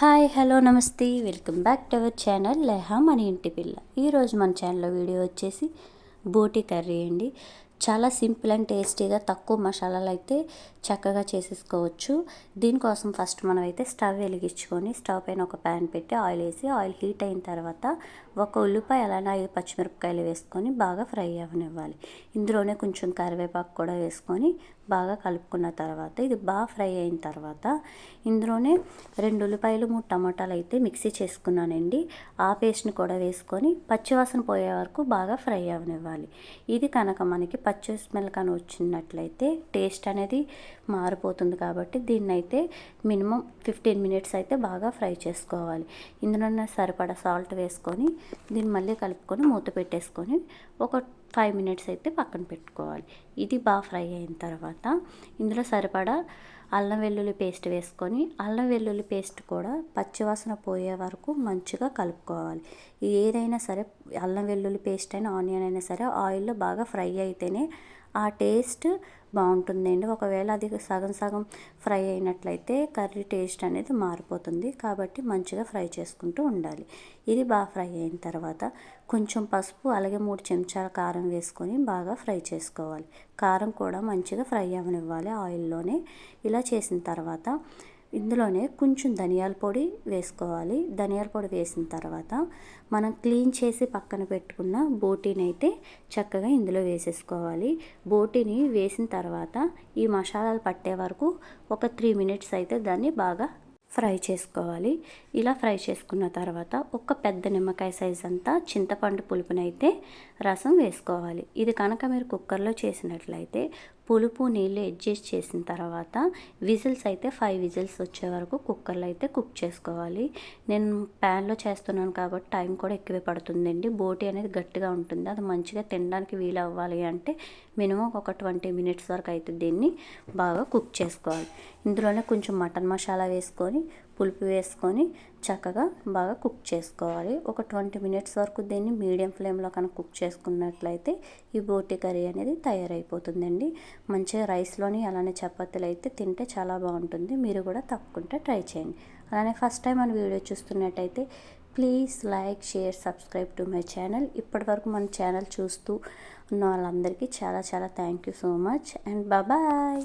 Hi hello నమస్తే. Welcome back to our channel లెహా మన ఇంటి పిల్ల. ఈరోజు మన ఛానల్లో వీడియో వచ్చేసి బోటి కర్రీ అండి. చాలా సింపుల్ అండ్ టేస్టీగా తక్కువ మసాలాలు అయితే చక్కగా చేసేసుకోవచ్చు. దీనికోసం ఫస్ట్ మనం అయితే స్టవ్ వెలిగించుకొని స్టవ్ పైన ఒక ప్యాన్ పెట్టి ఆయిల్ వేసి ఆయిల్ హీట్ అయిన తర్వాత ఒక ఉల్లిపాయ అలానే ఐదు పచ్చిమిరపకాయలు వేసుకొని బాగా ఫ్రై అవ్వనివ్వాలి. ఇందులోనే కొంచెం కరివేపాకు కూడా వేసుకొని బాగా కలుపుకున్న తర్వాత ఇది బాగా ఫ్రై అయిన తర్వాత ఇందులోనే రెండు ఉల్లిపాయలు మూడు టమాటాలు అయితే మిక్సీ చేసుకున్నానండి. ఆ పేస్ట్ని కూడా వేసుకొని పచ్చివాసన పోయే వరకు బాగా ఫ్రై అవనివ్వాలి ఇది కనుక మనకి పచ్చి స్మెల్ కానీ వచ్చినట్లయితే టేస్ట్ అనేది మారిపోతుంది కాబట్టి దీన్ని అయితే మినిమం ఫిఫ్టీన్ మినిట్స్ అయితే బాగా ఫ్రై చేసుకోవాలి. ఇందులో సరిపడా సాల్ట్ వేసుకొని దీన్ని మళ్ళీ కలుపుకొని మూత పెట్టేసుకొని ఒక ఫైవ్ మినిట్స్ అయితే పక్కన పెట్టుకోవాలి. ఇది బాగా ఫ్రై అయిన తర్వాత ఇందులో సరిపడా అల్లం వెల్లుల్లి పేస్ట్ వేసుకొని అల్లం వెల్లుల్లి పేస్ట్ కూడా పచ్చివాసన పోయే వరకు మంచిగా కలుపుకోవాలి. ఏదైనా సరే అల్లం వెల్లుల్లి పేస్ట్ అయినా ఆనియన్ అయినా సరే ఆయిల్లో బాగా ఫ్రై అయితేనే ఆ టేస్ట్ బాగుంటుందండి. ఒకవేళ అది సగం సగం ఫ్రై అయినట్లయితే కర్రీ టేస్ట్ అనేది మారిపోతుంది. కాబట్టి మంచిగా ఫ్రై చేసుకుంటూ ఉండాలి. ఇది బాగా ఫ్రై అయిన తర్వాత కొంచెం పసుపు అలాగే మూడు చెంచాల కారం వేసుకొని బాగా ఫ్రై చేసుకోవాలి. కారం కూడా మంచిగా ఫ్రై అవ్వనివ్వాలి ఆయిల్లోనే. ఇలా చేసిన తర్వాత ఇందులోనే కొంచెం ధనియాల పొడి వేసుకోవాలి. ధనియాల పొడి వేసిన తర్వాత మనం క్లీన్ చేసి పక్కన పెట్టుకున్న బోటీని అయితే చక్కగా ఇందులో వేసేసుకోవాలి. బోటీని వేసిన తర్వాత ఈ మసాలాలు పట్టే వరకు ఒక త్రీ మినిట్స్ అయితే దాన్ని బాగా ఫ్రై చేసుకోవాలి. ఇలా ఫ్రై చేసుకున్న తర్వాత ఒక పెద్ద నిమ్మకాయ సైజ్ అంతా చింతపండు పులుపునైతే రసం వేసుకోవాలి. ఇది కనుక మీరు కుక్కర్లో చేసినట్లయితే పులుపు నీళ్ళు అడ్జస్ట్ చేసిన తర్వాత విజిల్స్ అయితే ఫైవ్ విజిల్స్ వచ్చే వరకు కుక్కర్లో అయితే కుక్ చేసుకోవాలి. నేను ప్యాన్లో చేస్తున్నాను కాబట్టి టైం కూడా ఎక్కువే పడుతుందండి. బోటి అనేది గట్టిగా ఉంటుంది. అది మంచిగా తినడానికి వీలు అవ్వాలి అంటే మినిమం ఒక ట్వంటీ మినిట్స్ వరకు అయితే దీన్ని బాగా కుక్ చేసుకోవాలి. ఇందులోనే కొంచెం మటన్ మసాలా వేసుకొని పులుపు వేసుకొని చక్కగా బాగా కుక్ చేసుకోవాలి. ఒక ట్వంటీ మినిట్స్ వరకు దీన్ని మీడియం ఫ్లేమ్లో కనుక కుక్ చేసుకున్నట్లయితే ఈ బోటి కర్రీ అనేది తయారైపోతుందండి. మంచిగా రైస్లోని అలానే చపాతీలు అయితే తింటే చాలా బాగుంటుంది. మీరు కూడా తప్పకుండా ట్రై చేయండి. అలానే ఫస్ట్ టైం మన వీడియో చూస్తున్నట్టయితే please like share subscribe to my channel. ఇప్పటివరకు మన ఛానల్ చూస్తూ ఉన్న వాళ్ళందరికీ చాలా చాలా thank you so much. And bye.